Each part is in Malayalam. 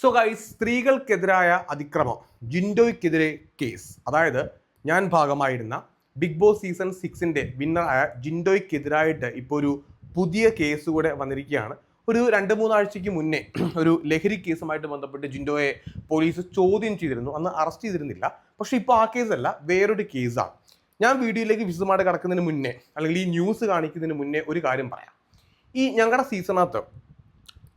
സോ ഗൈസ് സ്ത്രീകൾക്കെതിരായ അതിക്രമം ജിൻഡോയ്ക്കെതിരെ കേസ്. അതായത് ഞാൻ ഭാഗമായിരുന്ന ബിഗ് ബോസ് സീസൺ സിക്സിന്റെ വിന്നറായ ജിൻഡോയ്ക്കെതിരായിട്ട് ഇപ്പോൾ ഒരു പുതിയ കേസ് കൂടെ വന്നിരിക്കുകയാണ്. ഒരു രണ്ട് മൂന്നാഴ്ചയ്ക്ക് മുന്നേ ഒരു ലഹരി കേസുമായിട്ട് ബന്ധപ്പെട്ട് ജിൻഡോയെ പോലീസ് ചോദ്യം ചെയ്തിരുന്നു. അന്ന് അറസ്റ്റ് ചെയ്തിരുന്നില്ല. പക്ഷേ ഇപ്പോൾ ആ കേസല്ല വേറൊരു കേസാണ്. ഞാൻ വീഡിയോയിലേക്ക് വിശദമായിട്ട് കിടക്കുന്നതിന് മുന്നേ അല്ലെങ്കിൽ ഈ ന്യൂസ് കാണിക്കുന്നതിന് മുന്നേ ഒരു കാര്യം പറയാം. ഈ ഞങ്ങളുടെ സീസണകത്ത്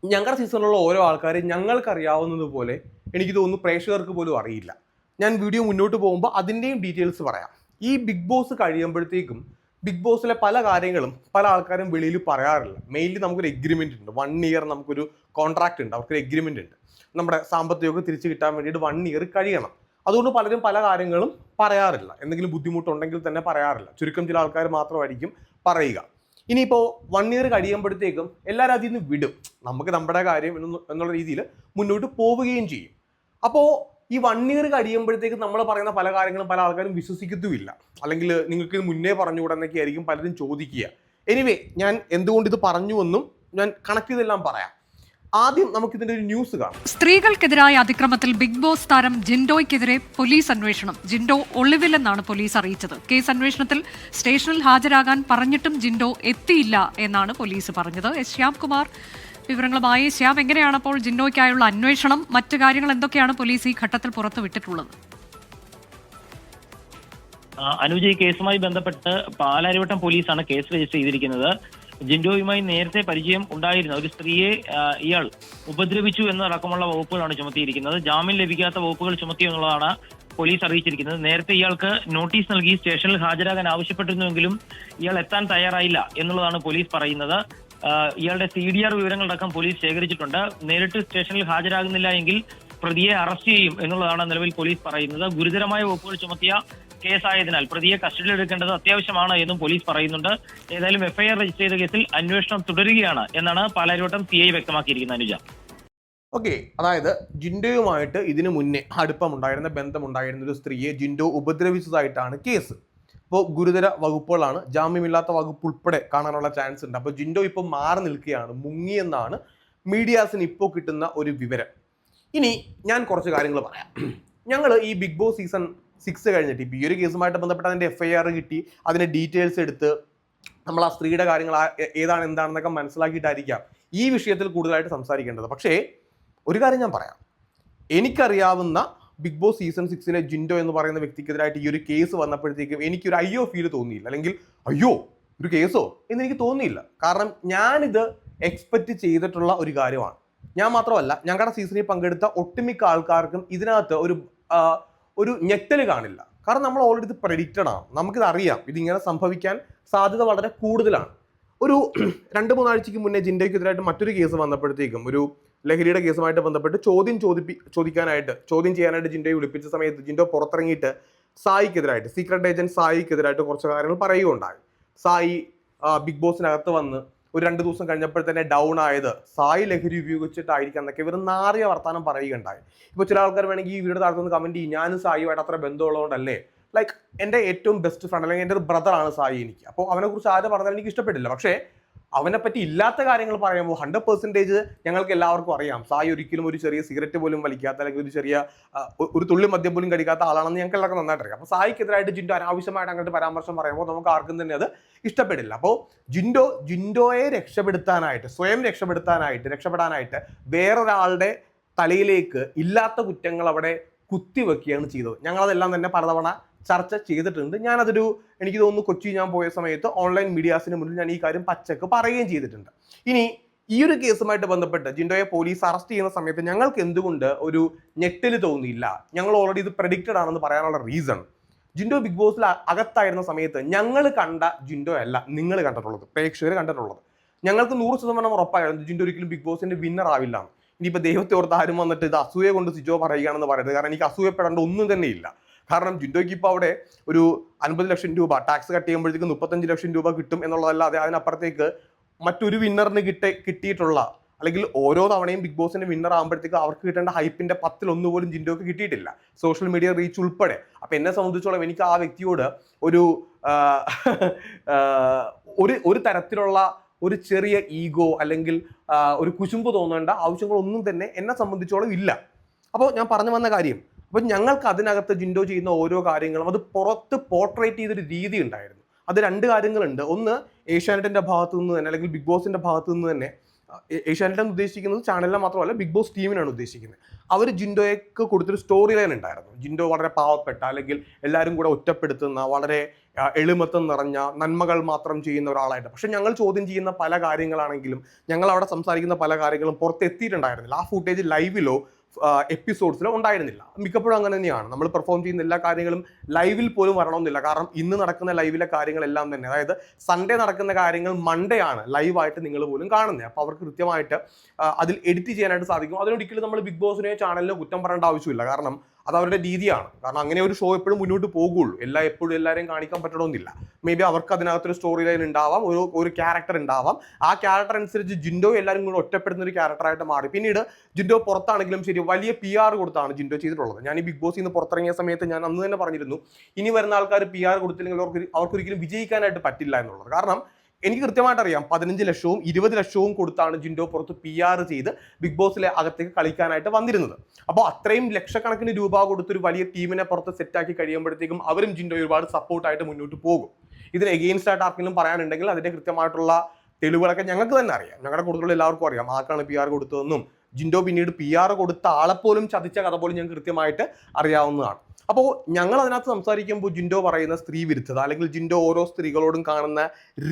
ഞങ്ങളുടെ സീസണിലുള്ള ഓരോ ആൾക്കാരെയും ഞങ്ങൾക്കറിയാവുന്നത് പോലെ എനിക്ക് തോന്നുന്നു പ്രേക്ഷകർക്ക് പോലും അറിയില്ല. ഞാൻ വീഡിയോ മുന്നോട്ട് പോകുമ്പോൾ അതിന്റെയും ഡീറ്റെയിൽസ് പറയാം. ഈ ബിഗ് ബോസ് കഴിയുമ്പോഴത്തേക്കും ബിഗ് ബോസിലെ പല കാര്യങ്ങളും പല ആൾക്കാരും വെളിയിൽ പറയാറില്ല. മെയിൻലി നമുക്കൊരു എഗ്രിമെന്റ് ഉണ്ട്. വൺ ഇയർ നമുക്കൊരു കോൺട്രാക്റ്റ് ഉണ്ട്. അവർക്കൊരു എഗ്രിമെന്റ് ഉണ്ട്. നമ്മുടെ സാമ്പത്തികമൊക്കെ തിരിച്ചു കിട്ടാൻ വേണ്ടിയിട്ട് വൺ ഇയർ കഴിയണം. അതുകൊണ്ട് പലരും പല കാര്യങ്ങളും പറയാറില്ല. എന്തെങ്കിലും ബുദ്ധിമുട്ടുണ്ടെങ്കിൽ തന്നെ പറയാറില്ല. ചുരുക്കം ചില ആൾക്കാർ മാത്രമായിരിക്കും പറയുക. ഇനിയിപ്പോൾ വൺ ഇയർ കഴിയുമ്പോഴത്തേക്കും എല്ലാവരും അതിൽ നിന്ന് വിടും. നമുക്ക് നമ്മുടെ കാര്യം എന്നുള്ള രീതിയിൽ മുന്നോട്ട് പോവുകയും ചെയ്യും. അപ്പോൾ ഈ വൺ ഇയർ കഴിയുമ്പോഴത്തേക്കും നമ്മൾ പറയുന്ന പല കാര്യങ്ങളും പല ആൾക്കാരും വിശ്വസിക്കത്തുമില്ല. അല്ലെങ്കിൽ നിങ്ങൾക്ക് ഇത് മുന്നേ പറഞ്ഞുകൂടെന്നൊക്കെ ആയിരിക്കും പലരും ചോദിക്കുക. എനിവേ ഞാൻ എന്തുകൊണ്ട് ഇത് പറഞ്ഞു എന്നും ഞാൻ കണക്ട് ചെയ്തെല്ലാം പറയാം. ആദ്യം നമുക്കിതിന്റെ ഒരു ന്യൂസ് കാണാം. സ്ത്രീകൾക്കെതിരായ അതിക്രമത്തിൽ ബിഗ് ബോസ് താരം ജിൻഡോയ്ക്കെതിരെ പോലീസ് അന്വേഷണം. ജിൻഡോ ഒളിവിലെന്നാണ് പോലീസ് അറിയിച്ചത്. കേസ് അന്വേഷണത്തിൽ സ്റ്റേഷനിൽ ഹാജരാകാൻ പറഞ്ഞിട്ടും ജിൻഡോ എത്തിയില്ല എന്നാണ് പോലീസ് പറഞ്ഞത്. എസ് ശ്യാം കുമാർ വിവരങ്ങളുമായി. ശ്യാം എങ്ങനെയാണ് അപ്പോൾ ജിൻഡോയ്ക്കായുള്ള അന്വേഷണം? മറ്റു കാര്യങ്ങൾ എന്തൊക്കെയാണ് പോലീസ് ഈ ഘട്ടത്തിൽ പുറത്തു വിട്ടിട്ടുള്ളത് അനുജ് ഈ കേസുമായി ബന്ധപ്പെട്ട് പാലാരിവട്ടം പോലീസാണ് കേസ് രജിസ്റ്റർ ചെയ്തിരിക്കുന്നത്. ജിൻഡോയുമായി നേരത്തെ പരിചയം ഉണ്ടായിരുന്ന ഒരു സ്ത്രീയെ ഇയാൾ ഉപദ്രവിച്ചു എന്നതടക്കമുള്ള വകുപ്പുകളാണ് ചുമത്തിയിരിക്കുന്നത്. ജാമ്യം ലഭിക്കാത്ത വകുപ്പുകൾ ചുമത്തി എന്നുള്ളതാണ് പോലീസ് അറിയിച്ചിരിക്കുന്നത്. നേരത്തെ ഇയാൾക്ക് നോട്ടീസ് നൽകി സ്റ്റേഷനിൽ ഹാജരാകാൻ ആവശ്യപ്പെട്ടിരുന്നുവെങ്കിലും ഇയാൾ എത്താൻ തയ്യാറായില്ല എന്നുള്ളതാണ് പോലീസ് പറയുന്നത്. ഇയാളുടെ സി ഡി ആർ വിവരങ്ങളടക്കം പോലീസ് ശേഖരിച്ചിട്ടുണ്ട്. നേരിട്ട് സ്റ്റേഷനിൽ ഹാജരാകുന്നില്ല എങ്കിൽ പ്രതിയെ അറസ്റ്റ് ചെയ്യും എന്നുള്ളതാണ് നിലവിൽ പോലീസ് പറയുന്നത്. ഗുരുതരമായ വകുപ്പുകൾ ചുമത്തിയ കേസായതിനാൽ പ്രതിയെ കസ്റ്റഡിയിൽ എടുക്കേണ്ടത് അത്യാവശ്യമാണ് എന്നും പോലീസ് പറയുന്നുണ്ട്. ഏതായാലും എഫ്ഐആർ രജിസ്റ്റർ ചെയ്ത കേസിൽ അന്വേഷണം തുടരുകയാണ് എന്നാണ് പാലാരിവട്ടം സി ഐ വ്യക്തമാക്കിയിരിക്കുന്നത് അനുജ. ഓക്കെ അതായത് ജിൻഡോയുമായിട്ട് ഇതിനു മുന്നേ അടുപ്പമുണ്ടായിരുന്ന ബന്ധമുണ്ടായിരുന്ന ഒരു സ്ത്രീയെ ജിൻഡോ ഉപദ്രവിച്ചതായിട്ടാണ് കേസ്. ഇപ്പോൾ ഗുരുതര വകുപ്പുകളാണ്. ജാമ്യമില്ലാത്ത വകുപ്പ് ഉൾപ്പെടെ കാണാനുള്ള ചാൻസ് ഉണ്ട്. അപ്പോൾ ജിൻഡോ ഇപ്പോൾ മാറി നിൽക്കുകയാണ് മുങ്ങിയെന്നാണ് മീഡിയാസിന് ഇപ്പോൾ കിട്ടുന്ന ഒരു വിവരം. ഇനി ഞാൻ കുറച്ച് കാര്യങ്ങൾ പറയാം. ഞങ്ങൾ ഈ ബിഗ് ബോസ് സീസൺ സിക്സ് കഴിഞ്ഞിട്ട്. ഇപ്പോൾ ഈ ഒരു കേസുമായിട്ട് ബന്ധപ്പെട്ട് അതിന്റെ എഫ് ഐ ആർ കിട്ടി. അതിന്റെ ഡീറ്റെയിൽസ് എടുത്ത് നമ്മൾ ആ സ്ത്രീയുടെ കാര്യങ്ങൾ ഏതാണ് എന്താണെന്നൊക്കെ മനസ്സിലാക്കിയിട്ടായിരിക്കാം ഈ വിഷയത്തിൽ കൂടുതലായിട്ട് സംസാരിക്കേണ്ടത്. പക്ഷേ ഒരു കാര്യം ഞാൻ പറയാം. എനിക്കറിയാവുന്ന ബിഗ് ബോസ് സീസൺ സിക്സിലെ ജിൻഡോ എന്ന് പറയുന്ന വ്യക്തിക്കെതിരായിട്ട് ഈ ഒരു കേസ് വന്നപ്പോഴത്തേക്കും എനിക്കൊരു അയ്യോ ഫീൽ തോന്നിയില്ല. അല്ലെങ്കിൽ അയ്യോ ഒരു കേസോ എന്ന് എനിക്ക് തോന്നിയില്ല. കാരണം ഞാനിത് എക്സ്പെക്റ്റ് ചെയ്തിട്ടുള്ള ഒരു കാര്യമാണ്. ഞാൻ മാത്രമല്ല ഞങ്ങളുടെ സീസണിൽ പങ്കെടുത്ത ഒട്ടുമിക്ക ആൾക്കാർക്കും ഇതിനകത്ത് ഒരു ഒരു ഞെട്ടൽ കാണില്ല. കാരണം നമ്മൾ ഓൾറെഡി ഇത് പ്രഡിക്റ്റഡ് ആണ്. നമുക്കിത് അറിയാം. ഇതിങ്ങനെ സംഭവിക്കാൻ സാധ്യത വളരെ കൂടുതലാണ്. ഒരു രണ്ട് മൂന്നാഴ്ചയ്ക്ക് മുന്നേ ജിൻഡയ്ക്കെതിരായിട്ട് മറ്റൊരു കേസ് വന്നപ്പോഴത്തേക്കും ഒരു ലഹരിയുടെ കേസുമായിട്ട് ബന്ധപ്പെട്ട് ചോദ്യം ചോദിപ്പി ചോദിക്കാനായിട്ട് ചോദ്യം ചെയ്യാനായിട്ട് ജിൻഡോയെ വിളിപ്പിച്ച സമയത്ത് ജിൻഡോ പുറത്തിറങ്ങിയിട്ട് സായിക്കെതിരായിട്ട് സീക്രട്ട് ഏജന്റ് സായിക്കെതിരായിട്ട് കുറച്ച് കാര്യങ്ങൾ പറയുകയുണ്ടായി. സായി ബിഗ് ബോസിനകത്ത് വന്ന് ഒരു രണ്ട് ദിവസം കഴിഞ്ഞപ്പോൾ തന്നെ ഡൗൺ ആയത്. സായി ലഹരി ഉപയോഗിച്ചിട്ടായിരിക്കാം എന്നൊക്കെ ഇവർ നാറിയ വർത്താനം പറയുകയുണ്ടായി. ഇപ്പോൾ ചില ആൾക്കാർ വേണമെങ്കിൽ ഈ വീഡിയോ താഴ്ത്തുന്ന കമന്റ് ചെയ്യും. ഞാനും സായിയുമായിട്ട് അത്ര ബന്ധമുള്ളതുകൊണ്ടല്ലേ? ലൈക്ക് എന്റെ ഏറ്റവും ബെസ്റ്റ് ഫ്രണ്ട് അല്ലെങ്കിൽ എന്റെ ഒരു ബ്രദറാണ് സായി എനിക്ക്. അപ്പോൾ അവനെക്കുറിച്ച് ആരും പറഞ്ഞാൽ എനിക്ക് ഇഷ്ടപ്പെട്ടില്ല. പക്ഷേ അവനെ പറ്റി ഇല്ലാത്ത കാര്യങ്ങൾ പറയുമ്പോൾ ഹൺഡ്രഡ് പെർസെന്റേജ് ഞങ്ങൾക്ക് എല്ലാവർക്കും അറിയാം. സായി ഒരിക്കലും ഒരു ചെറിയ സിഗരറ്റ് പോലും വലിക്കാത്ത അല്ലെങ്കിൽ ഒരു ചെറിയ ഒരു തുള്ളി മദ്യം പോലും കഴിക്കാത്ത ആളാണെന്ന് ഞങ്ങൾക്ക് എല്ലാവർക്കും നന്നായിട്ട് അറിയാം അപ്പോൾ സായിക്കെതിരായിട്ട് ജിൻഡോ അനാവശ്യമായിട്ട് അങ്ങോട്ട് പരാമർശം പറയുമ്പോൾ നമുക്ക് ആർക്കും തന്നെ അത് ഇഷ്ടപ്പെടില്ല. അപ്പോൾ ജിൻഡോ ജിൻഡോയെ രക്ഷപ്പെടുത്താനായിട്ട് സ്വയം രക്ഷപ്പെടുത്താനായിട്ട് രക്ഷപ്പെടാനായിട്ട് വേറൊരാളുടെ തലയിലേക്ക് ഇല്ലാത്ത കുറ്റങ്ങൾ അവിടെ കുത്തിവെക്കുകയാണ് ചെയ്തത്. ഞങ്ങളതെല്ലാം തന്നെ പലതവണ ചർച്ച ചെയ്തിട്ടുണ്ട്. ഞാനതൊരു എനിക്ക് തോന്നുന്നു കൊച്ചി ഞാൻ പോയ സമയത്ത് ഓൺലൈൻ മീഡിയാസിന് മുന്നിൽ ഞാൻ ഈ കാര്യം പച്ചക്ക് പറയുകയും ചെയ്തിട്ടുണ്ട്. ഇനി ഈ ഒരു കേസുമായിട്ട് ബന്ധപ്പെട്ട് ജിൻഡോയെ പോലീസ് അറസ്റ്റ് ചെയ്യുന്ന സമയത്ത് ഞങ്ങൾക്ക് എന്തുകൊണ്ട് ഒരു ഞെട്ടൽ തോന്നിയില്ല? ഞങ്ങൾ ഓൾറെഡി ഇത് പ്രഡിക്റ്റഡ് ആണെന്ന് പറയാനുള്ള റീസൺ ജിൻഡോ ബിഗ് ബോസിൽ അകത്തായിരുന്ന സമയത്ത് ഞങ്ങൾ കണ്ട ജിൻഡോ അല്ല നിങ്ങൾ കണ്ടിട്ടുള്ളത് പ്രേക്ഷകർ കണ്ടിട്ടുള്ളത്. ഞങ്ങൾക്ക് നൂറ് ശതമാനം ഉറപ്പായിരുന്നു ജിൻഡോ ഒരിക്കലും ബിഗ് ബോസിന്റെ വിന്നർ ആവില്ല. ഇനിയിപ്പോൾ ദൈവത്തെ ഓർത്ത് ആരും വന്നിട്ട് ഇത് അസൂയ കൊണ്ട് സിജോ പറയുകയാണെന്ന് പറയുന്നത് കാരണം എനിക്ക് അസൂയപ്പെടേണ്ട ഒന്നും തന്നെ ഇല്ല. കാരണം ജിൻഡോയ്ക്ക് ഇപ്പോൾ അവിടെ ഒരു അൻപത് ലക്ഷം രൂപ ടാക്സ് കട്ട് ചെയ്യുമ്പോഴത്തേക്ക് മുപ്പത്തഞ്ച് ലക്ഷം രൂപ കിട്ടും എന്നുള്ളതല്ലാതെ അതിനപ്പുറത്തേക്ക് മറ്റൊരു വിന്നറിന് കിട്ട കിട്ടിയിട്ടുള്ള അല്ലെങ്കിൽ ഓരോ തവണയും ബിഗ് ബോസിന്റെ വിന്നർ ആകുമ്പോഴത്തേക്ക് അവർക്ക് കിട്ടേണ്ട ഹൈപ്പിന്റെ പത്തിൽ ഒന്ന് പോലും ജിൻഡോക്ക് കിട്ടിയിട്ടില്ല. സോഷ്യൽ മീഡിയ റീച്ച് ഉൾപ്പെടെ. അപ്പൊ എന്നെ സംബന്ധിച്ചോളം എനിക്ക് ആ വ്യക്തിയോട് ഒരു ഒരു ഒരു തരത്തിലുള്ള ഒരു ചെറിയ ഈഗോ അല്ലെങ്കിൽ ഒരു കുശുമ്പ് തോന്നേണ്ട ആവശ്യങ്ങളൊന്നും തന്നെ എന്നെ സംബന്ധിച്ചോളം ഇല്ല. അപ്പോൾ ഞാൻ പറഞ്ഞു വന്ന കാര്യം അപ്പോൾ ഞങ്ങൾക്ക് അതിനകത്ത് ജിൻഡോ ചെയ്യുന്ന ഓരോ കാര്യങ്ങളും അത് പുറത്ത് പോർട്രേറ്റ് ചെയ്തൊരു രീതി ഉണ്ടായിരുന്നു. അത് രണ്ട് കാര്യങ്ങളുണ്ട്. ഒന്ന് ഏഷ്യാനെറ്റിന്റെ ഭാഗത്തു നിന്ന് തന്നെ അല്ലെങ്കിൽ ബിഗ് ബോസിന്റെ ഭാഗത്തു നിന്ന് തന്നെ ഏഷ്യാനെറ്റാണ് ഉദ്ദേശിക്കുന്നത് ചാനലിനെ മാത്രമല്ല ബിഗ് ബോസ് ടീമിനാണ് ഉദ്ദേശിക്കുന്നത്. അവർ ജിൻഡോയ്ക്ക് കൊടുത്തൊരു സ്റ്റോറി ലൈൻ ഉണ്ടായിരുന്നു. ജിൻഡോ വളരെ പാവപ്പെട്ട അല്ലെങ്കിൽ എല്ലാവരും കൂടെ ഒറ്റപ്പെടുത്തുന്ന വളരെ എളിമത്വം നിറഞ്ഞ നന്മകൾ മാത്രം ചെയ്യുന്ന ഒരാളായിട്ട്. പക്ഷെ ഞങ്ങൾ ചോദ്യം ചെയ്യുന്ന പല കാര്യങ്ങളാണെങ്കിലും ഞങ്ങൾ അവിടെ സംസാരിക്കുന്ന പല കാര്യങ്ങളും പുറത്തെത്തിയിട്ടുണ്ടായിരുന്നില്ല. ആ ഫുട്ടേജ് ലൈവിലോ എപ്പിസോഡ്സിലോ ഉണ്ടായിരുന്നില്ല. മിക്കപ്പോഴും അങ്ങനെ തന്നെയാണ്. നമ്മൾ പെർഫോം ചെയ്യുന്ന എല്ലാ കാര്യങ്ങളും ലൈവിൽ പോലും വരണമെന്നില്ല. കാരണം ഇന്ന് നടക്കുന്ന ലൈവിലെ കാര്യങ്ങളെല്ലാം തന്നെ അതായത് സൺഡേ നടക്കുന്ന കാര്യങ്ങൾ മൺഡേ ആണ് ലൈവായിട്ട് നിങ്ങൾ പോലും കാണുന്നത്. അപ്പോൾ അവർക്ക് കൃത്യമായിട്ട് അതിൽ എഡിറ്റ് ചെയ്യാനായിട്ട് സാധിക്കും. അതിനൊരിക്കലും നമ്മൾ ബിഗ് ബോസിനെയോ ചാനലിനോ കുറ്റം പറയേണ്ട ആവശ്യമില്ല. കാരണം അത് അവരുടെ രീതിയാണ്. കാരണം അങ്ങനെ ഒരു ഷോ എപ്പോഴും മുന്നോട്ട് പോകുള്ളൂ. എല്ലാ എപ്പോഴും എല്ലാവരെയും കാണിക്കാൻ പറ്റണമെന്നില്ല. മേ ബി അവർക്ക് അതിനകത്തൊരു സ്റ്റോറി ലൈൻ ഉണ്ടാവാം ഒരു ഒരു ക്യാരക്ടർ ഉണ്ടാവാം. ആ ക്യാരക്ടർ അനുസരിച്ച് ജിൻഡോ എല്ലാവരും കൂടെ ഒറ്റപ്പെടുന്ന ഒരു ക്യാരക്ടറായിട്ട് മാറി. പിന്നീട് ജിൻഡോ പുറത്താണെങ്കിലും ശരി വലിയ പി ആർ കൊടുത്താണ് ജിൻഡോ ചെയ്തിട്ടുള്ളത്. ഞാൻ ഈ ബിഗ് ബോസിൽ നിന്ന് പുറത്തിറങ്ങിയ സമയത്ത് ഞാൻ അന്ന് തന്നെ പറഞ്ഞിരുന്നു ഇനി വരുന്ന ആൾക്കാർ പി ആർ കൊടുത്തില്ലെങ്കിൽ അവർക്ക് അവർക്കൊരിക്കലും വിജയിക്കാനായിട്ട് പറ്റില്ല എന്നുള്ളത്. കാരണം എനിക്ക് കൃത്യമായിട്ട് അറിയാം. പതിനഞ്ച് ലക്ഷവും ഇരുപത് ലക്ഷവും കൊടുത്താണ് ജിൻഡോ പുറത്ത് പി ആർ ചെയ്ത് ബിഗ് ബോസിലെ അകത്തേക്ക് കളിക്കാനായിട്ട് വന്നിരുന്നത്. അപ്പോൾ അത്രയും ലക്ഷക്കണക്കിന് രൂപ കൊടുത്തൊരു വലിയ ടീമിനെ പുറത്ത് സെറ്റാക്കി കഴിയുമ്പോഴത്തേക്കും അവരും ജിൻഡോ ഒരുപാട് സപ്പോർട്ടായിട്ട് മുന്നോട്ട് പോകും. ഇതിന് എഗെയിൻസ്റ്റ് ആയിട്ട് ആർക്കെങ്കിലും പറയാനുണ്ടെങ്കിൽ അതിന്റെ കൃത്യമായിട്ടുള്ള തെളിവുകളൊക്കെ ഞങ്ങൾക്ക് തന്നെ അറിയാം. ഞങ്ങളുടെ കൂടുതലുള്ള എല്ലാവർക്കും അറിയാം. ആർക്കാണ് പി ആർ കൊടുത്തതെന്നും ജിൻഡോ പിന്നീട് പി ആർ കൊടുത്ത പോലും ചതിച്ച കഥ പോലും ഞാൻ കൃത്യമായിട്ട് അറിയാവുന്നതാണ്. അപ്പോൾ ഞങ്ങൾ അതിനകത്ത് സംസാരിക്കുമ്പോൾ ജിൻഡോ പറയുന്ന സ്ത്രീ വിരുദ്ധത അല്ലെങ്കിൽ ജിൻഡോ ഓരോ സ്ത്രീകളോടും കാണുന്ന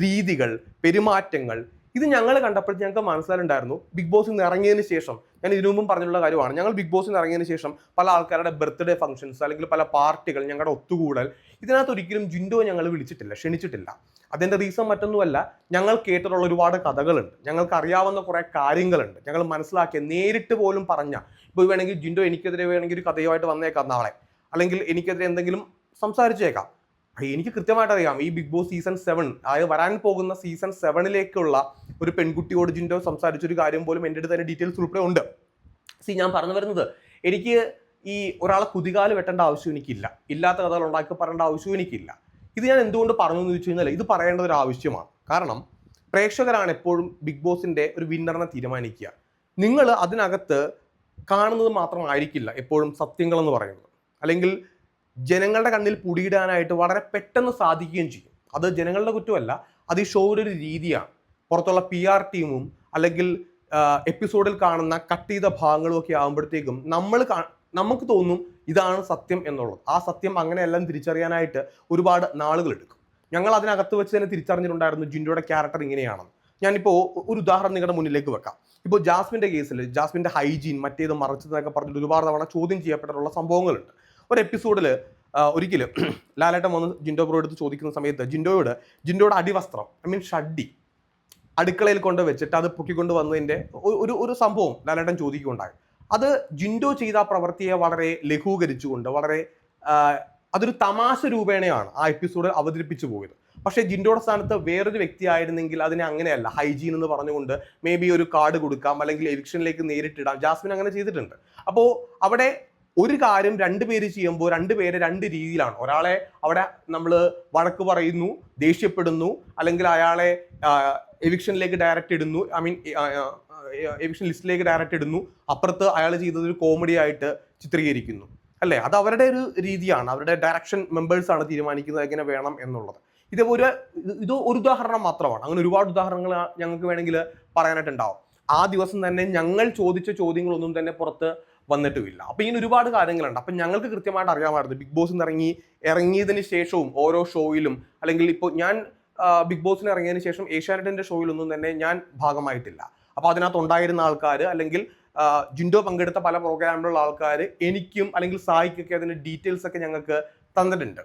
രീതികൾ പെരുമാറ്റങ്ങൾ ഇത് ഞങ്ങൾ കണ്ടപ്പോൾ ഞങ്ങൾക്ക് മനസ്സിലായിട്ടുണ്ടായിരുന്നു. ബിഗ് ബോസിൽ നിന്ന് ഇറങ്ങിയതിന് ശേഷം ഞാൻ ഇതിനു മുമ്പും പറഞ്ഞിട്ടുള്ള കാര്യമാണ്. ഞങ്ങൾ ബിഗ് ബോസിൽ നിന്ന് ഇറങ്ങിയതിന് ശേഷം പല ആൾക്കാരുടെ ബർത്ത്ഡേ ഫംഗ്ഷൻസ് അല്ലെങ്കിൽ പല പാർട്ടികൾ ഞങ്ങളുടെ ഒത്തുകൂടൽ ഇതിനകത്ത് ഒരിക്കലും ജിൻഡോ ഞങ്ങൾ വിളിച്ചിട്ടില്ല ക്ഷണിച്ചിട്ടില്ല. അതിന്റെ റീസൺ മറ്റൊന്നുമല്ല ഞങ്ങൾ കേട്ടിട്ടുള്ള ഒരുപാട് കഥകളുണ്ട്. ഞങ്ങൾക്ക് അറിയാവുന്ന കുറേ കാര്യങ്ങളുണ്ട്. ഞങ്ങൾ മനസ്സിലാക്കിയ നേരിട്ട് പോലും പറഞ്ഞ ഇപ്പോൾ വേണമെങ്കിൽ ജിൻഡോ എനിക്കെതിരെ വേണമെങ്കിൽ ഒരു കഥയുമായിട്ട് വന്നേക്കാം നാളെ. അല്ലെങ്കിൽ എനിക്കെതിരെ എന്തെങ്കിലും സംസാരിച്ചേക്കാം. എനിക്ക് കൃത്യമായിട്ട് അറിയാം ഈ ബിഗ് ബോസ് സീസൺ സെവൻ അതായത് വരാൻ പോകുന്ന സീസൺ സെവനിലേക്കുള്ള ഒരു പെൺകുട്ടിയോട് ജിൻഡോ സംസാരിച്ചൊരു കാര്യം പോലും എന്റെ അടുത്ത് തന്നെ ഡീറ്റെയിൽസ് ഉൾപ്പെടെ ഉണ്ട്. സി ഞാൻ പറഞ്ഞു വരുന്നത് എനിക്ക് ഈ ഒരാളെ കുതികാൽ വെട്ടേണ്ട ആവശ്യം എനിക്കില്ല. ഇല്ലാത്ത കഥകൾ ഉണ്ടാക്കി പറയേണ്ട ആവശ്യവും എനിക്കില്ല. ഇത് ഞാൻ എന്തുകൊണ്ട് പറഞ്ഞു എന്ന് ചോദിച്ചു കഴിഞ്ഞാൽ ഇത് പറയേണ്ട ഒരു ആവശ്യമാണ്. കാരണം പ്രേക്ഷകരാണ് എപ്പോഴും ബിഗ് ബോസിന്റെ ഒരു വിന്നറിനെ തീരുമാനിക്കുക. നിങ്ങൾ അതിനകത്ത് കാണുന്നത് മാത്രമായിരിക്കില്ല എപ്പോഴും സത്യങ്ങളെന്ന് പറയുന്നത്. അല്ലെങ്കിൽ ജനങ്ങളുടെ കണ്ണിൽ പുടിയിടാനായിട്ട് വളരെ പെട്ടെന്ന് സാധിക്കുകയും ചെയ്യും. അത് ജനങ്ങളുടെ കുറ്റമല്ല അത് ഈ ഷോയുടെ ഒരു രീതിയാണ്. പുറത്തുള്ള പി ആർ ടീമും അല്ലെങ്കിൽ എപ്പിസോഡിൽ കാണുന്ന കട്ട് ചെയ്ത ഭാഗങ്ങളും ഒക്കെ ആകുമ്പോഴത്തേക്കും നമ്മൾ നമുക്ക് തോന്നും ഇതാണ് സത്യം എന്നുള്ളത്. ആ സത്യം അങ്ങനെയെല്ലാം തിരിച്ചറിയാനായിട്ട് ഒരുപാട് നാളുകൾ എടുക്കും. ഞങ്ങൾ അതിനകത്ത് വെച്ച് തന്നെ തിരിച്ചറിഞ്ഞിട്ടുണ്ടായിരുന്നു ജിൻഡോയുടെ ക്യാരക്ടർ ഇങ്ങനെയാണെന്ന്. ഞാനിപ്പോൾ ഒരു ഉദാഹരണം നിങ്ങളുടെ മുന്നിലേക്ക് വെക്കാം. ഇപ്പോൾ ജാസ്മിന്റെ കേസിൽ ജാസ്മിന്റെ ഹൈജീൻ മറ്റേത് മറച്ചതെന്നൊക്കെ പറഞ്ഞിട്ട് ഒരുപാട് തവണ ചോദ്യം ചെയ്യപ്പെട്ടിട്ടുള്ള സംഭവങ്ങളുണ്ട്. ഒരു എപ്പിസോഡിൽ ഒരിക്കലും ലാലേട്ടൻ വന്ന് ജിൻഡോ ബ്രോ എടുത്ത് ചോദിക്കുന്ന സമയത്ത് ജിൻഡോയോട് ജിൻഡോയുടെ അടിവസ്ത്രം ഐ മീൻ ഷഡ്ഡി അടുക്കളയിൽ കൊണ്ട് വെച്ചിട്ട് അത് പൊക്കിക്കൊണ്ട് വന്നതിന്റെ ഒരു ഒരു സംഭവം ലാലേട്ടൻ ചോദിക്കുകയുണ്ടായി. അത് ജിൻഡോ ചെയ്ത പ്രവൃത്തിയെ വളരെ ലഘൂകരിച്ചുകൊണ്ട് വളരെ അതൊരു തമാശ രൂപേണയാണ് ആ എപ്പിസോഡ് അവതരിപ്പിച്ചു പോയത്. പക്ഷേ ജിൻഡോയുടെ സ്ഥാനത്ത് വേറൊരു വ്യക്തി ആയിരുന്നെങ്കിൽ അതിനെ അങ്ങനെയല്ല. ഹൈജീൻ എന്ന് പറഞ്ഞുകൊണ്ട് മേ ബി ഒരു കാർഡ് കൊടുക്കാം അല്ലെങ്കിൽ എവിക്ഷനിലേക്ക് നേരിട്ടിടാം. ജാസ്മിൻ അങ്ങനെ ചെയ്തിട്ടുണ്ട്. അപ്പോൾ അവിടെ ഒരു കാര്യം രണ്ട് പേര് ചെയ്യുമ്പോൾ രണ്ട് പേര് രണ്ട് രീതിയിലാണ്. ഒരാളെ അവിടെ നമ്മൾ വഴക്ക് പറയുന്നു ദേഷ്യപ്പെടുന്നു അല്ലെങ്കിൽ അയാളെ എവിക്ഷനിലേക്ക് ഡയറക്റ്റ് ഇടുന്നു ഐ മീൻ എവിക്ഷൻ ലിസ്റ്റിലേക്ക് ഡയറക്റ്റ് ഇടുന്നു. അപ്പുറത്ത് അയാൾ ചെയ്തത് ഒരു കോമഡി ആയിട്ട് ചിത്രീകരിക്കുന്നു. അല്ലേ? അത് അവരുടെ ഒരു രീതിയാണ്. അവരുടെ ഡയറക്ഷൻ മെമ്പേഴ്സ് ആണ് തീരുമാനിക്കുന്നത് എങ്ങനെ വേണം എന്നുള്ളത്. ഇത് ഒരു ഇത് ഒരു ഉദാഹരണം മാത്രമാണ്. അങ്ങനെ ഒരുപാട് ഉദാഹരണങ്ങൾ ഞങ്ങൾക്ക് വേണമെങ്കിൽ പറയാനായിട്ടുണ്ടാവും. ആ ദിവസം തന്നെ ഞങ്ങൾ ചോദിച്ച ചോദ്യങ്ങളൊന്നും തന്നെ പുറത്ത് വന്നിട്ടുമില്ല. അപ്പൊ ഇങ്ങനെ ഒരുപാട് കാര്യങ്ങളുണ്ട്. അപ്പൊ ഞങ്ങൾക്ക് കൃത്യമായിട്ട് അറിയാമായിരുന്നു. ബിഗ് ബോസ് ഇറങ്ങി ഇറങ്ങിയതിന് ശേഷവും ഓരോ ഷോയിലും അല്ലെങ്കിൽ ഇപ്പോൾ ഞാൻ ബിഗ് ബോസിന് ഇറങ്ങിയതിന് ശേഷം ഏഷ്യാനെറ്റിന്റെ ഷോയിലൊന്നും തന്നെ ഞാൻ ഭാഗമായിട്ടില്ല. അപ്പൊ അതിനകത്ത് ഉണ്ടായിരുന്ന ആൾക്കാർ അല്ലെങ്കിൽ ജിൻഡോ പങ്കെടുത്ത പല പ്രോഗ്രാമിലുള്ള ആൾക്കാർ എനിക്കും അല്ലെങ്കിൽ സായിക്കൊക്കെ അതിന്റെ ഡീറ്റെയിൽസ് ഒക്കെ ഞങ്ങൾക്ക് തന്നിട്ടുണ്ട്.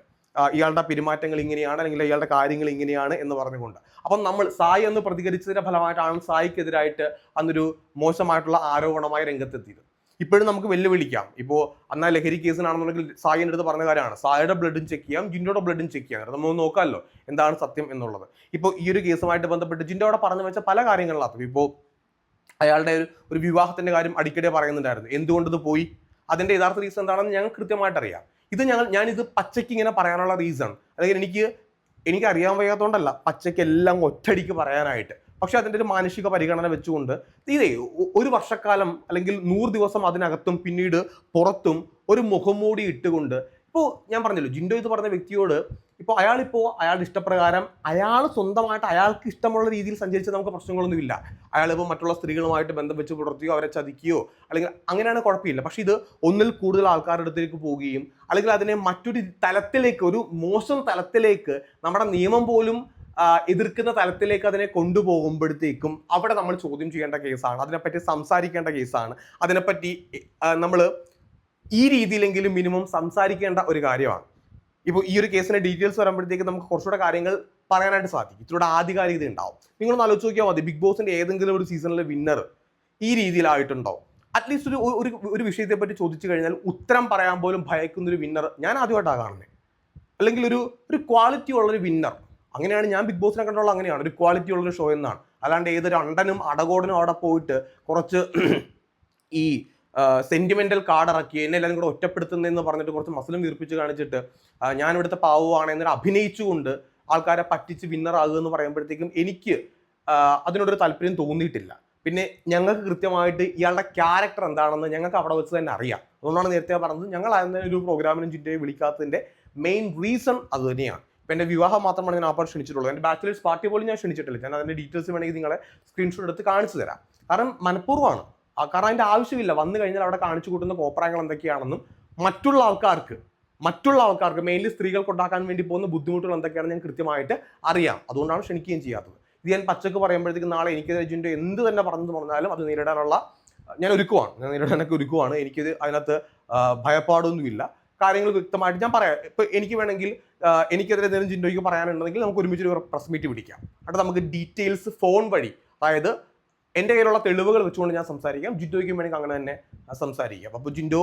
ഇയാളുടെ പെരുമാറ്റങ്ങൾ ഇങ്ങനെയാണ് അല്ലെങ്കിൽ ഇയാളുടെ കാര്യങ്ങൾ ഇങ്ങനെയാണ് എന്ന് പറഞ്ഞുകൊണ്ട്. അപ്പം നമ്മൾ സായി എന്ന് പ്രതികരിച്ചതിന്റെ ഫലമായിട്ടാണ് സായിക്കെതിരായിട്ട് അന്നൊരു മോശമായിട്ടുള്ള ആരോപണമായി രംഗത്തെത്തിയത്. ഇപ്പോഴും നമുക്ക് വെല്ലുവിളിക്കാം. ഇപ്പോൾ അന്നാ ലഹരി കേസിനാണെന്നുണ്ടെങ്കിൽ സായിന്റെ അടുത്ത് പറഞ്ഞ കാര്യമാണ്. സായിയുടെ ബ്ലഡും ചെക്ക് ചെയ്യാം ജിൻഡോയുടെ ബ്ലഡും ചെക്ക് ചെയ്യാം. നമ്മൾ നോക്കാമല്ലോ എന്താണ് സത്യം എന്നുള്ളത്. ഇപ്പോൾ ഈ ഒരു കേസുമായിട്ട് ബന്ധപ്പെട്ട് ജിൻഡോയുടെ പറഞ്ഞു വെച്ച പല കാര്യങ്ങളിലും ഇപ്പോൾ അയാളുടെ ഒരു ഒരു വിവാഹത്തിന്റെ കാര്യം അടിക്കടി പറയുന്നുണ്ടായിരുന്നു. എന്തുകൊണ്ട് പോയി? അതിന്റെ യഥാർത്ഥ റീസൺ എന്താണെന്ന് ഞങ്ങൾ കൃത്യമായിട്ട് അറിയാം ഇത് ഞങ്ങൾ ഞാൻ ഇത് പച്ചയ്ക്ക് ഇങ്ങനെ പറയാനുള്ള റീസൺ അല്ലെങ്കിൽ എനിക്ക് എനിക്ക് അറിയാൻ വയ്യാത്തതുകൊണ്ടല്ല പച്ചയ്ക്ക് എല്ലാം ഒറ്റടിക്ക് പറയാനായിട്ട്. പക്ഷെ അതിന്റെ ഒരു മാനുഷിക പരിഗണന വെച്ചുകൊണ്ട് ഇതേ ഒരു വർഷക്കാലം അല്ലെങ്കിൽ നൂറ് ദിവസം അതിനകത്തും പിന്നീട് പുറത്തും ഒരു മുഖംമൂടി ഇട്ടുകൊണ്ട് ഇപ്പോൾ ഞാൻ പറഞ്ഞല്ലോ ജിൻഡോ ഇത് പറഞ്ഞ വ്യക്തിയോട് ഇപ്പോൾ അയാളിപ്പോൾ അയാളുടെ ഇഷ്ടപ്രകാരം അയാൾ സ്വന്തമായിട്ട് അയാൾക്ക് ഇഷ്ടമുള്ള രീതിയിൽ സഞ്ചരിച്ച് നമുക്ക് പ്രശ്നങ്ങളൊന്നുമില്ല അയാളിപ്പോൾ മറ്റുള്ള സ്ത്രീകളുമായിട്ട് ബന്ധം വെച്ച് പുലർത്തിയോ അവരെ ചതിക്കുകയോ അല്ലെങ്കിൽ അങ്ങനെയാണ് കുഴപ്പമില്ല. പക്ഷേ ഇത് ഒന്നിൽ കൂടുതൽ ആൾക്കാരുടെ അടുത്തേക്ക് പോവുകയും അല്ലെങ്കിൽ അതിനെ മറ്റൊരു തലത്തിലേക്ക് ഒരു മോശം തലത്തിലേക്ക് നമ്മുടെ നിയമം പോലും എതിർക്കുന്ന തലത്തിലേക്ക് അതിനെ കൊണ്ടുപോകുമ്പോഴത്തേക്കും അവിടെ നമ്മൾ ചോദ്യം ചെയ്യേണ്ട കേസാണ്. അതിനെപ്പറ്റി സംസാരിക്കേണ്ട കേസാണ്. അതിനെപ്പറ്റി നമ്മൾ ഈ രീതിയിലെങ്കിലും മിനിമം സംസാരിക്കേണ്ട ഒരു കാര്യമാണ്. ഇപ്പോൾ ഈ ഒരു കേസിന്റെ ഡീറ്റെയിൽസ് വരുമ്പോഴത്തേക്ക് നമുക്ക് കുറച്ചുകൂടെ കാര്യങ്ങൾ പറയാനായിട്ട് സാധിക്കും. ഇത്തിലൂടെ ആധികാരികത ഉണ്ടാവും. നിങ്ങളൊന്ന് ആലോചിച്ച് നോക്കിയാൽ മതി. ബിഗ് ബോസിന്റെ ഏതെങ്കിലും ഒരു സീസണിലെ വിന്നർ ഈ രീതിയിലായിട്ടുണ്ടാവും അറ്റ്ലീസ്റ്റ് ഒരു ഒരു ഒരു വിഷയത്തെ പറ്റി ചോദിച്ചു കഴിഞ്ഞാൽ ഉത്തരം പറയാൻ പോലും ഭയക്കുന്ന ഒരു വിന്നർ ഞാൻ ആദ്യമായിട്ടാണ് കാണുന്നത്. അല്ലെങ്കിൽ ഒരു ഒരു ക്വാളിറ്റി ഉള്ളൊരു വിന്നർ അങ്ങനെയാണ് ഞാൻ ബിഗ് ബോസിനെ കണ്ടുള്ള അങ്ങനെയാണ്. ഒരു ക്വാളിറ്റി ഉള്ളൊരു ഷോ എന്നാണ്. അല്ലാണ്ട് ഏതൊരു അണ്ടനും അടകോടനും അവിടെ പോയിട്ട് കുറച്ച് ഈ സെന്റിമെന്റൽ കാർഡ് ഇറക്കി എന്നെ എല്ലാവരും കൂടെ ഒറ്റപ്പെടുത്തുന്നതെന്ന് പറഞ്ഞിട്ട് കുറച്ച് മസിലും വീർപ്പിച്ച് കാണിച്ചിട്ട് ഞാൻ ഇവിടുത്തെ പാവമാണ് എന്നൊരു അഭിനയിച്ചുകൊണ്ട് ആൾക്കാരെ പറ്റിച്ച് വിന്നർ ആകുക എന്ന് പറയുമ്പോഴത്തേക്കും എനിക്ക് അതിനോടൊരു താല്പര്യം തോന്നിയിട്ടില്ല. പിന്നെ ഞങ്ങൾക്ക് കൃത്യമായിട്ട് ഇയാളുടെ ക്യാരക്ടർ എന്താണെന്ന് ഞങ്ങൾക്ക് അവിടെ വെച്ച് തന്നെ അറിയാം. അതുകൊണ്ടാണ് നേരത്തെ പറഞ്ഞത് ഞങ്ങൾ അതിന് ഒരു പ്രോഗ്രാമിനും ചുറ്റേ വിളിക്കാത്തതിന്റെ മെയിൻ റീസൺ അത് തന്നെയാണ്. ഇപ്പം എന്റെ വിവാഹം മാത്രമാണ് ഞാൻ അപ്പോൾ ക്ഷണിച്ചിട്ടുള്ളത്. എന്റെ ബാച്ചിലേഴ്സ് പാർട്ടി പോലും ഞാൻ ക്ഷണിച്ചിട്ടില്ല. ഞാൻ അതിന്റെ ഡീറ്റെയിൽസ് വേണമെങ്കിൽ നിങ്ങളെ സ്ക്രീൻഷോട്ട് എടുത്ത് കാണിച്ചു തരാം. കാരണം മനഃപൂർവമാണ്. കാരണം അതിന്റെ ആവശ്യമില്ല. വന്നു കഴിഞ്ഞാൽ അവിടെ കാണിച്ചു കൂട്ടുന്ന കോപ്രാങ്ങൾ എന്തൊക്കെയാണെന്നും മറ്റുള്ള ആൾക്കാർക്ക് മറ്റുള്ള ആൾക്കാർക്ക് മെയിൻലി സ്ത്രീകൾക്ക് ഉണ്ടാക്കാൻ വേണ്ടി പോകുന്ന ബുദ്ധിമുട്ടുകൾ എന്തൊക്കെയാണെന്ന് ഞാൻ കൃത്യമായിട്ട് അറിയാം. അതുകൊണ്ടാണ് ക്ഷണിക്കുകയും ചെയ്യാത്തത്. ഇത് ഞാൻ പച്ചക്ക് പറയുമ്പോഴത്തേക്ക് നാളെ എനിക്ക് രജിന്റെ എന്ത് തന്നെ പറഞ്ഞു പറഞ്ഞാലും അത് നേരിടാനുള്ള ഞാൻ ഒരുക്കുവാണ്. ഞാൻ നേരിടാനൊക്കെ ഒരുക്കുവാണ്. എനിക്കിത് അതിനകത്ത് ഭയപ്പാടൊന്നുമില്ല. കാര്യങ്ങൾ വ്യക്തമായിട്ട് ഞാൻ പറയാം. ഇപ്പൊ എനിക്ക് വേണമെങ്കിൽ എനിക്കെതിരെ എന്തെങ്കിലും ജിൻഡോയ്ക്ക് പറയാനുണ്ടെങ്കിൽ നമുക്ക് ഒരുമിച്ച് ഒരു പ്രസ് മീറ്റ് പിടിക്കാം. അവിടെ നമുക്ക് ഡീറ്റെയിൽസ് ഫോൺ വഴി അതായത് എന്റെ കയ്യിലുള്ള തെളിവുകൾ വെച്ചുകൊണ്ട് ഞാൻ സംസാരിക്കാം. ജിൻഡോയ്ക്കും വേണമെങ്കിൽ അങ്ങനെ തന്നെ സംസാരിക്കാം. അപ്പോൾ ജിൻഡോ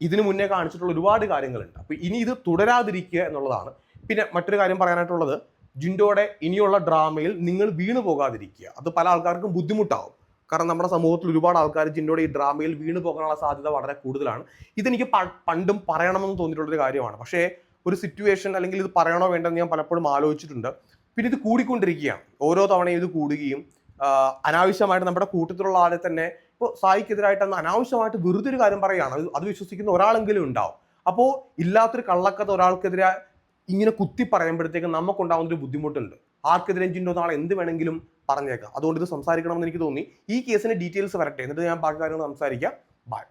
ഇതിനു മുന്നേ കാണിച്ചിട്ടുള്ള ഒരുപാട് കാര്യങ്ങളുണ്ട്. അപ്പോൾ ഇനി ഇത് തുടരാതിരിക്കുക എന്നുള്ളതാണ്. പിന്നെ മറ്റൊരു കാര്യം പറയാനായിട്ടുള്ളത്. ജിൻഡോയുടെ ഇനിയുള്ള ഡ്രാമയിൽ നിങ്ങൾ വീണു പോകാതിരിക്കുക. അത് പല ആൾക്കാർക്കും ബുദ്ധിമുട്ടാവും. കാരണം നമ്മുടെ സമൂഹത്തിൽ ഒരുപാട് ആൾക്കാർ ജിൻഡോയുടെ ഈ ഡ്രാമയിൽ വീണു പോകാനുള്ള സാധ്യത വളരെ കൂടുതലാണ്. ഇതെനിക്ക് പണ്ടും പറയണമെന്ന് തോന്നിയിട്ടുള്ളൊരു കാര്യമാണ്. പക്ഷേ ഒരു സിറ്റുവേഷൻ അല്ലെങ്കിൽ ഇത് പറയണോ വേണ്ടെന്ന് ഞാൻ പലപ്പോഴും ആലോചിച്ചിട്ടുണ്ട്. പിന്നെ ഇത് കൂടിക്കൊണ്ടിരിക്കുകയാണ്. ഓരോ തവണയും ഇത് കൂടുകയും അനാവശ്യമായിട്ട് നമ്മുടെ കൂട്ടത്തിലുള്ള ആളെ തന്നെ ഇപ്പോൾ സായിക്കെതിരായിട്ട് അനാവശ്യമായിട്ട് വെറുതെ ഒരു കാര്യം പറയുകയാണ്. അത് വിശ്വസിക്കുന്ന ഒരാളെങ്കിലും ഉണ്ടാവും. അപ്പോൾ ഇല്ലാത്തൊരു കള്ളക്കഥ ഒരാൾക്കെതിരെ ഇങ്ങനെ കുത്തി പറയുമ്പോഴത്തേക്ക് നമുക്കുണ്ടാവുന്ന ഒരു ബുദ്ധിമുട്ടുണ്ട്. ആർക്കെതിരെ ചിന്തോ നാളെ എന്ത് വേണമെങ്കിലും പറഞ്ഞേക്കാം. അതുകൊണ്ട് ഇത് സംസാരിക്കണമെന്ന് എനിക്ക് തോന്നി. ഈ കേസിന്റെ ഡീറ്റെയിൽസ് വരട്ടെ. എന്നിട്ട് ഞാൻ ബാക്കി കാര്യങ്ങൾ സംസാരിക്കാം. ബൈ